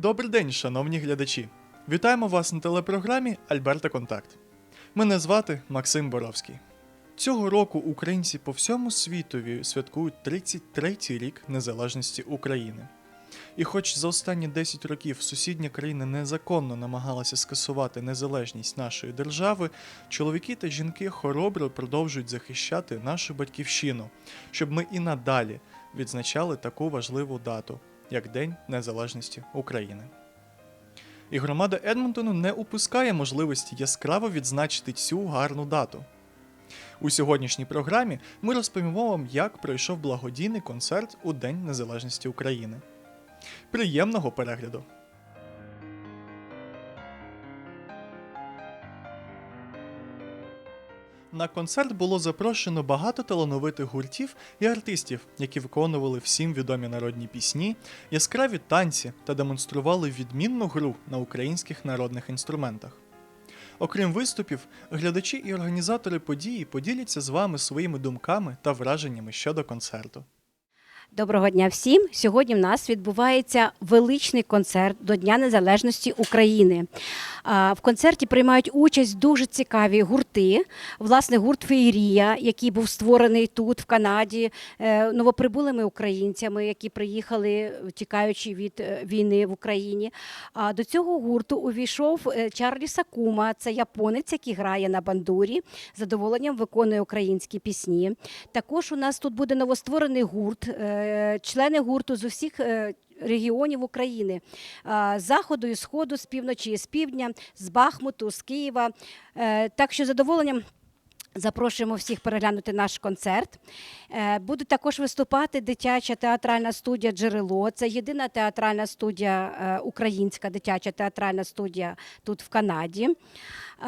Добрий день, шановні глядачі! Вітаємо вас на телепрограмі Альберта Контакт. Мене звати Максим Боровський. Цього року українці по всьому світові святкують 33-й рік незалежності України. І хоч за останні 10 років сусідня країна незаконно намагалася скасувати незалежність нашої держави, чоловіки та жінки хоробро продовжують захищати нашу батьківщину, щоб ми і надалі відзначали таку важливу дату, як День Незалежності України. І громада Едмонтону не упускає можливості яскраво відзначити цю гарну дату. У сьогоднішній програмі ми розповімо вам, як пройшов благодійний концерт у День Незалежності України. Приємного перегляду! На концерт було запрошено багато талановитих гуртів і артистів, які виконували всім відомі народні пісні, яскраві танці та демонстрували відмінну гру на українських народних інструментах. Окрім виступів, глядачі і організатори події поділяться з вами своїми думками та враженнями щодо концерту. Доброго дня всім! Сьогодні в нас відбувається величний концерт до Дня Незалежності України. В концерті приймають участь дуже цікаві гурти. Власне, гурт Феєрія, який був створений тут, в Канаді, е, новоприбулими українцями, які приїхали, тікаючи від е, війни в Україні. А до цього гурту увійшов е, Чарлі Сакума, це японець, який грає на бандурі, задоволенням виконує українські пісні. Також у нас тут буде новостворений гурт, члени гурту з усіх. е, Регіонів України з заходу і сходу, з півночі з півдня, з Бахмуту, з Києва. Е, Так що задоволенням запрошуємо всіх переглянути наш концерт. Е, Буде також виступати дитяча театральна студія Джерело. Це єдина театральна студія, е, українська дитяча театральна студія тут в Канаді.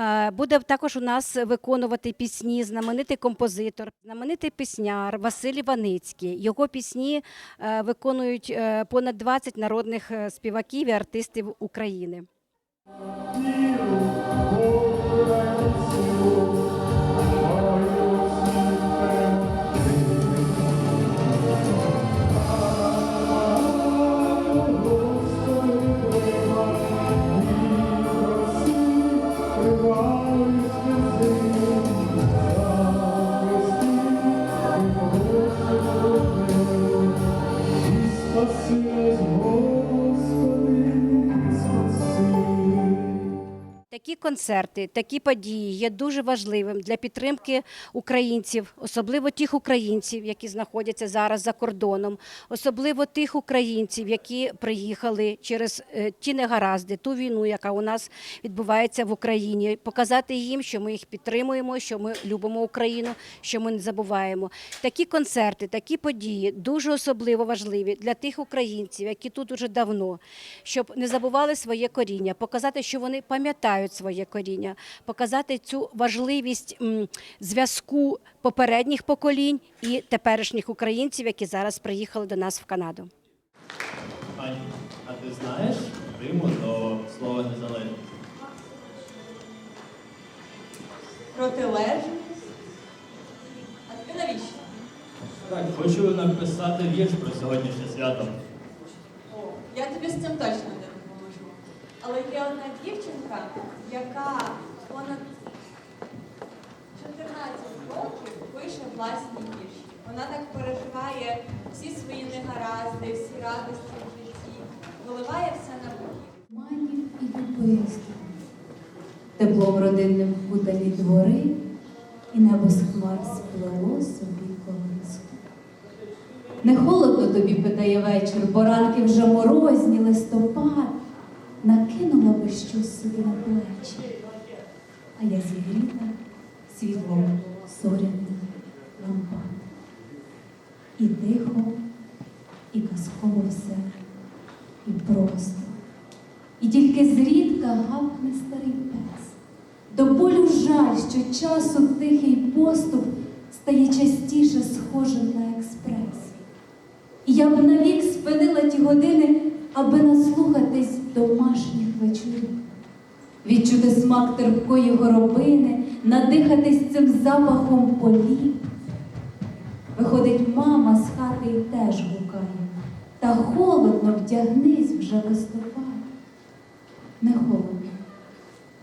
Е, Буде також у нас виконувати пісні знаменитий композитор, знаменитий пісняр Василь Іваницький. Його пісні виконують понад 20 народних співаків і артистів України. Концерти, такі події є дуже важливим для підтримки українців, особливо тих українців, які знаходяться зараз за кордоном, особливо тих українців, які приїхали через е, ті негаразди, ту війну, яка у нас відбувається в Україні, показати їм, що ми їх підтримуємо, що ми любимо Україну, що ми не забуваємо. Такі концерти, такі події дуже особливо важливі для тих українців, які тут уже давно, щоб не забували своє коріння, показати, що вони пам'ятають своє коріння, показати цю важливість зв'язку попередніх поколінь і теперішніх українців, які зараз приїхали до нас в Канаду. Ані, а ти знаєш Риму до слова незалежність? Протилежність. А тобі навіщо? Так, хочу написати вірш про сьогоднішнє свято. О, я тобі з цим точно. Але є одна дівчинка, яка понад 14 років пише власні вірші. Вона так переживає всі свої негаразди, всі радості в житті, виливає все на боків. Манів і любистів, теплом родинним вкутані двори, і небо з хмар сплело собі колиску. Не холодно тобі, питає вечір, бо ранки вже морозні листопад, накинула би щось собі на плечі, а я зігріта світлом зоряних лампад. І тихо, і казково все, і просто. І тільки зрідка гавкне старий пес. До болю жаль, що часу тихий поступ стає частіше схожим на експрес. І я б навік спинила ті години, аби наслухатись домашніх вечорів, відчути смак терпкої горобини, надихатись цим запахом полів. Виходить мама з хати і теж гукає, та холодно вдягнись вже листопад. не холодно,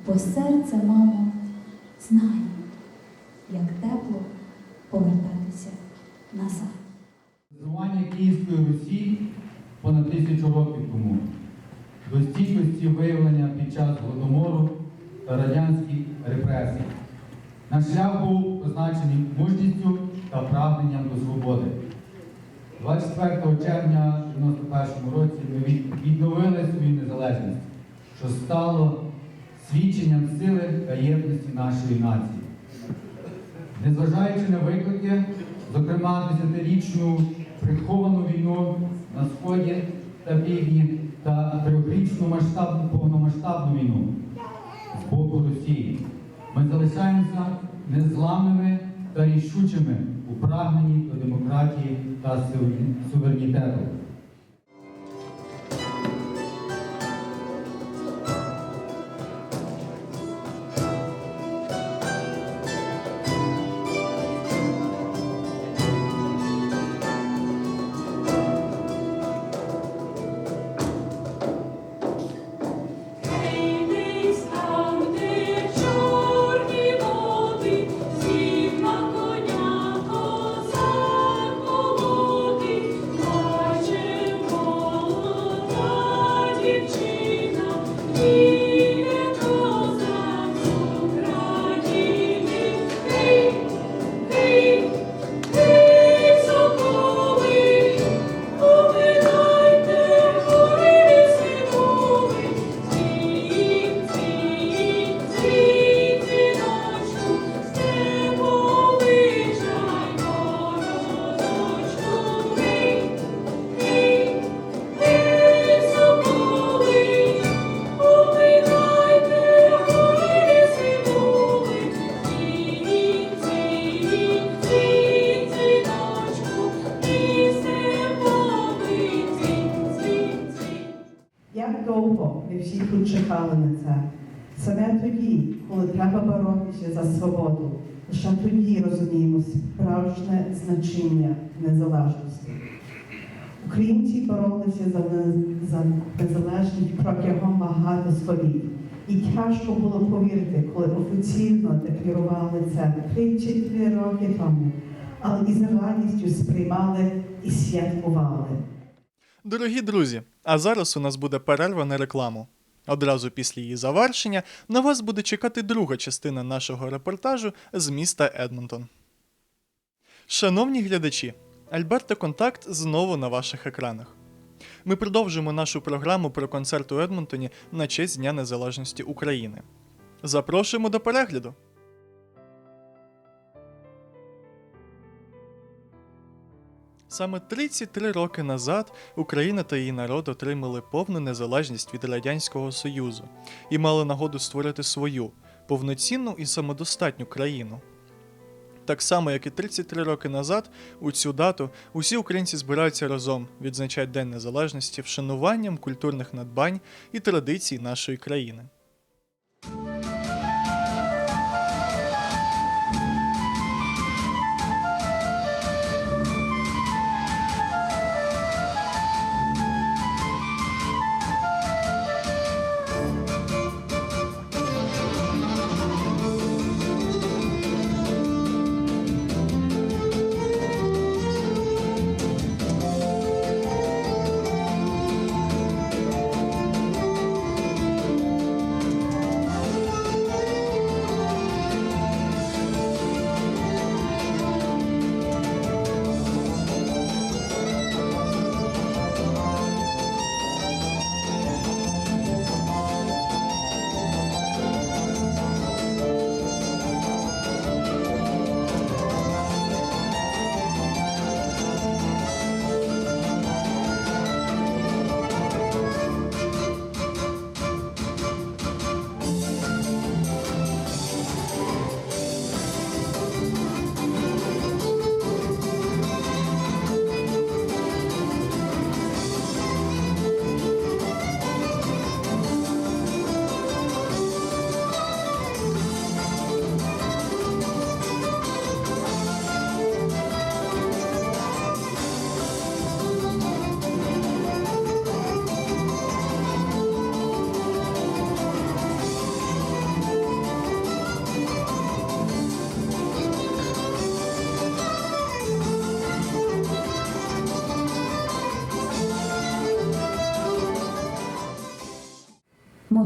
бо серце, мамо, знає, як тепло повертатися назад. Заснування Київської Русі понад тисячу років тому до стійкості виявлення під час Голодомору та радянських репресій. Наш шлях був позначений мужністю та прагненням до свободи. 24 червня 1991 році ми відновили свою незалежність, що стало свідченням сили та єдності нашої нації. Незважаючи на виклики, зокрема десятирічну приховану війну на сході та півдні та трьохрічну масштабну повномасштабну війну з боку Росії, ми залишаємося незламними та рішучими у прагненні до демократії та суверен- суверенітету. Всі тут чекали на це? Саме тоді, коли треба боротися за свободу, лише тоді розуміємо справжнє значення незалежності. Українці боролися за, за незалежність протягом багато століть. І тяжко було повірити, коли офіційно декларували це 33 роки тому, але із радістю сприймали і святкували. Дорогі друзі, а зараз у нас буде перерва на рекламу. Одразу після її завершення на вас буде чекати друга частина нашого репортажу з міста Едмонтон. Шановні глядачі, Альберта Контакт знову на ваших екранах. Ми продовжуємо нашу програму про концерт у Едмонтоні на честь Дня Незалежності України. Запрошуємо до перегляду! Саме 33 роки назад Україна та її народ отримали повну незалежність від Радянського Союзу і мали нагоду створити свою повноцінну і самодостатню країну. Так само, як і 33 роки назад, у цю дату усі українці збираються разом, відзначають День Незалежності вшануванням культурних надбань і традицій нашої країни.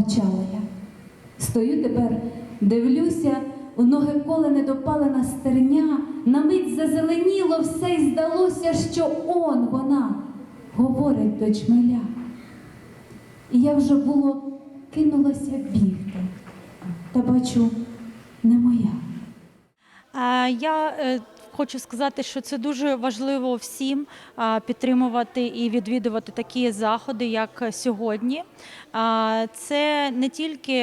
Мовчала я. Стою тепер, дивлюся, у ноги коле недопалена стерня, на мить зазеленіло все й здалося, що он вона говорить до джмеля. І я вже було кинулася бігти, та бачу, не моя. А, Я е, хочу сказати, що це дуже важливо всім підтримувати і відвідувати такі заходи, як сьогодні. Це не тільки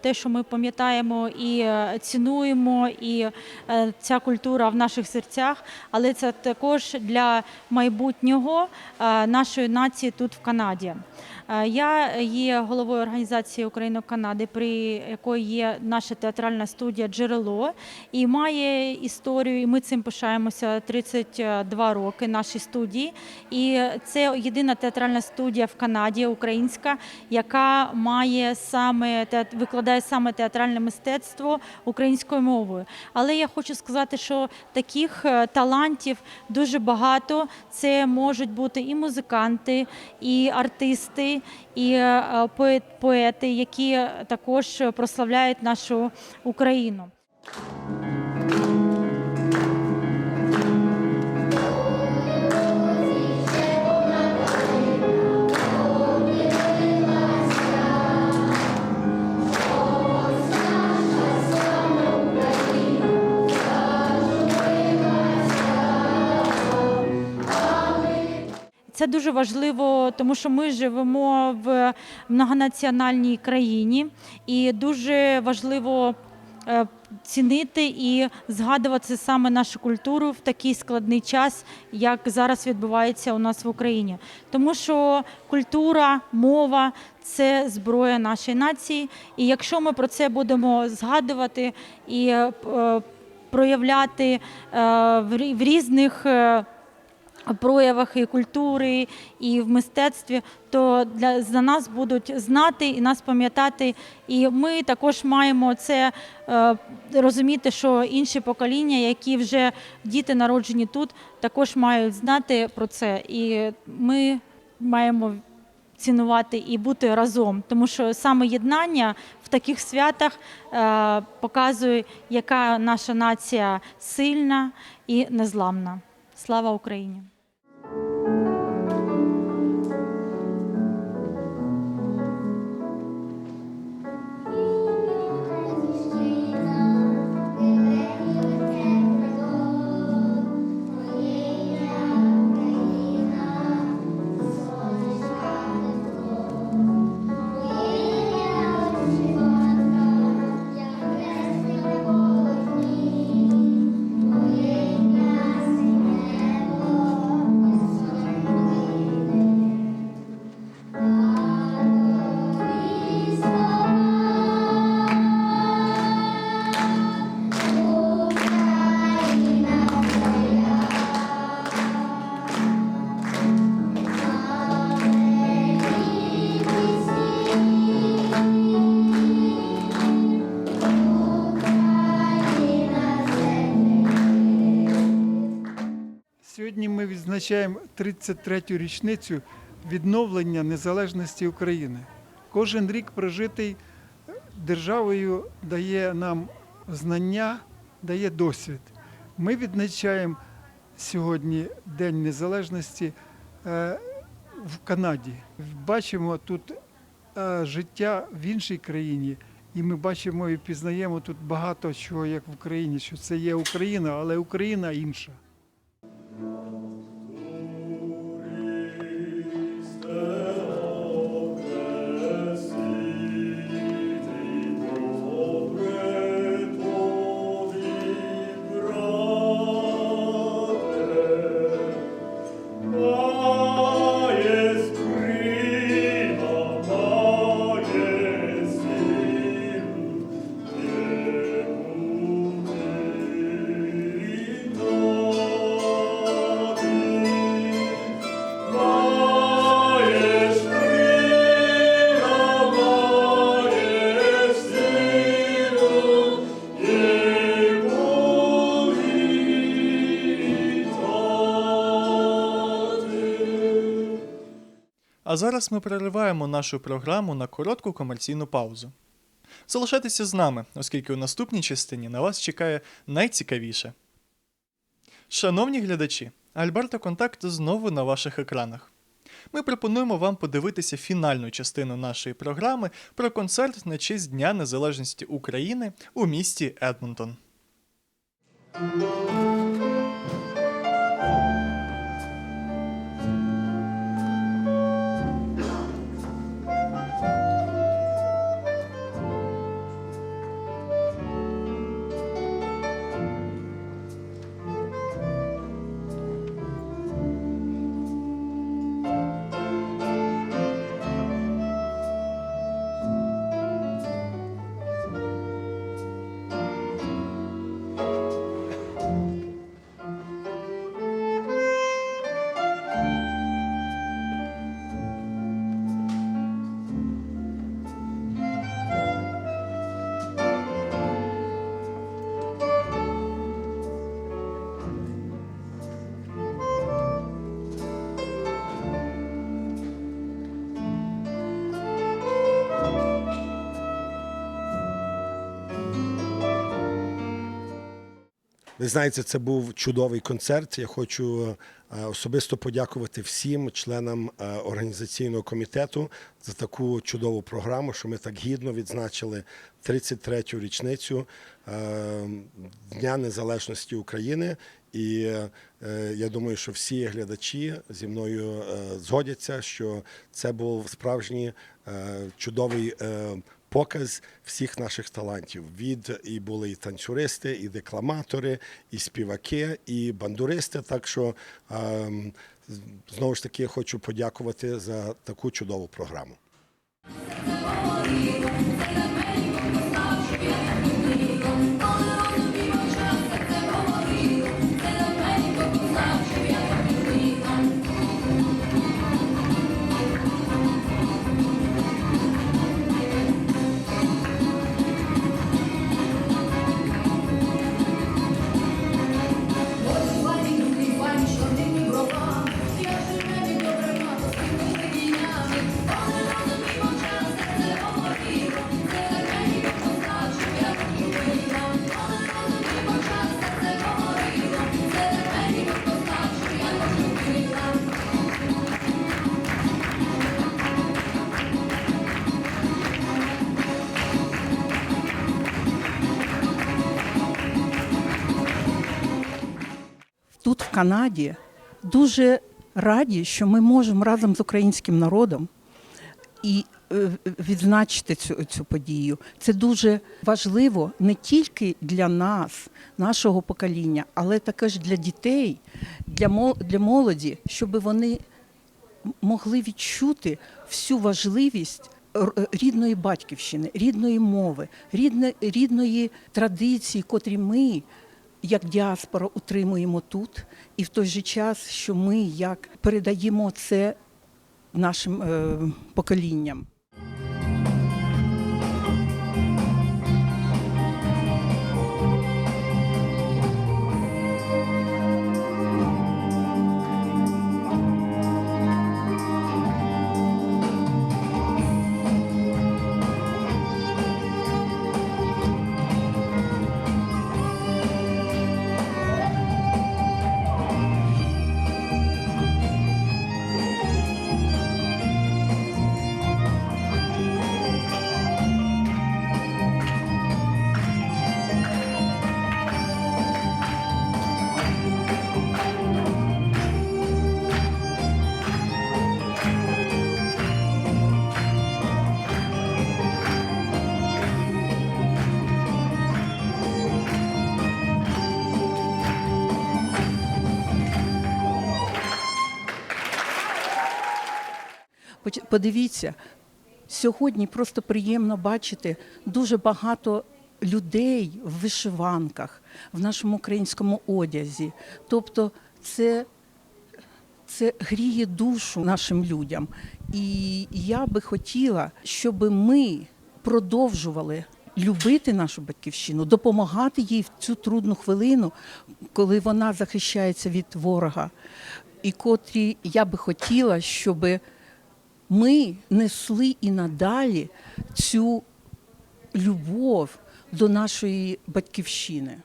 те, що ми пам'ятаємо і е, цінуємо, і е, ця культура в наших серцях, але це також для майбутнього нашої нації тут в Канаді. Е, Я є головою організації Україно-Канади, при якої є наша театральна студія Джерело і має історію. І ми цим пишаємося 32 роки нашій студії. І це єдина театральна студія в Канаді, українська, яка має саме викладає саме театральне мистецтво українською мовою. Але я хочу сказати, що таких е, талантів дуже багато. Це можуть бути і музиканти, і артисти, і е, поети, які також прославляють нашу Україну. Це дуже важливо, тому що ми живемо в многонаціональній країні, і дуже важливо е, цінити і згадувати саме нашу культуру в такий складний час, як зараз відбувається у нас в Україні. Тому що культура, мова це зброя нашої нації. І якщо ми про це будемо згадувати і е, проявляти е, в рі- в різних. Проявах і культури, і в мистецтві, то для за нас будуть знати і нас пам'ятати. І ми також маємо це е, розуміти, що інші покоління, які вже діти народжені тут, також мають знати про це. І ми маємо цінувати і бути разом, тому що саме єднання в таких святах е, показує, яка наша нація сильна і незламна. Слава Україні! Відзначаємо 33-ю річницю відновлення незалежності України. Кожен рік прожитий державою дає нам знання, дає досвід. Ми відзначаємо сьогодні День Незалежності е, в Канаді. Бачимо тут е, життя в іншій країні, і ми бачимо і пізнаємо тут багато чого, як в Україні, що це є Україна, але Україна інша. А зараз ми перериваємо нашу програму на коротку комерційну паузу. Залишайтеся з нами, оскільки у наступній частині на вас чекає найцікавіше. Шановні глядачі, Альберта Контакт знову на ваших екранах. Ми пропонуємо вам подивитися фінальну частину нашої програми про концерт на честь Дня Незалежності України у місті Едмонтон. Ви знаєте, це був чудовий концерт. Я хочу е, особисто подякувати всім членам е, організаційного комітету за таку чудову програму, що ми так гідно відзначили 33-ю річницю е, Дня Незалежності України. І я думаю, що всі глядачі зі мною згодяться, що це був справжній чудовий показ всіх наших талантів. Від і були і танцюристи, і декламатори, і співаки, і бандуристи. Так що ем, знову ж таки хочу подякувати за таку чудову програму. Канаді, дуже раді, що ми можемо разом з українським народом і е, відзначити цю, цю подію. Це дуже важливо не тільки для нас, нашого покоління, але також для дітей, для мол- для молоді, щоб вони могли відчути всю важливість р- рідної батьківщини, рідної мови, рідне, рідної традиції, котрі ми, як діаспора, утримуємо тут, і в той же час, що ми як передаємо це нашим е, поколінням. Подивіться, сьогодні просто приємно бачити дуже багато людей в вишиванках, в нашому українському одязі. Тобто, це, це гріє душу нашим людям. І я би хотіла, щоб ми продовжували. Любити нашу батьківщину, допомагати їй в цю трудну хвилину, коли вона захищається від ворога, і котрі я би хотіла, щоб ми несли і надалі цю любов до нашої батьківщини.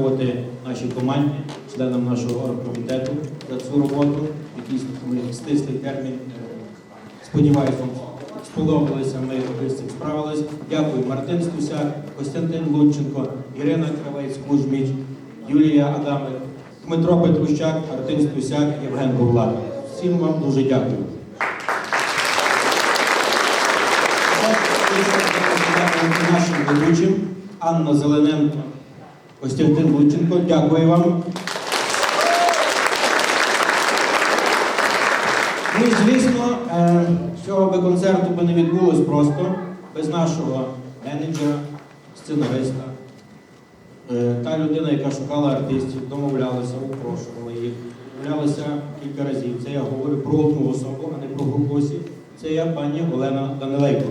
Подякувати нашій команді, членам нашого оргкомітету за цю роботу. Якийсь ми стислий термін. е, Сподіваюся, вам сподобалося, ми з цим справились. Дякую Мартин Стусяк, Костянтин Лунченко, Ірина Кравець-Кузьміч, Юлія Адамик, Дмитро Петрущак, Артин Стусяк, Євген Бурлак. Всім вам дуже. Дякую нашим ведучим Анна Зелененко, Костянтин Лученко. Дякую вам. Ну і звісно, е, цього би концерту би не відбулось просто без нашого менеджера, сценариста. Е, Та людина, яка шукала артистів, домовлялася, упрошувала їх, домовлялася кілька разів. Це я говорю про одну особу, а не про групу осіб. Це я пані Олена Данилейко.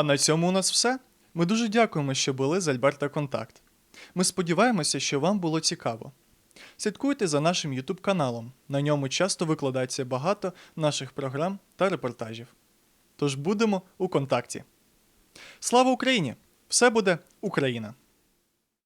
А на цьому у нас все. Ми дуже дякуємо, що були з Альберта Контакт. Ми сподіваємося, що вам було цікаво. Слідкуйте за нашим YouTube каналом. На ньому часто викладається багато наших програм та репортажів. Тож будемо у контакті. Слава Україні! Все буде Україна!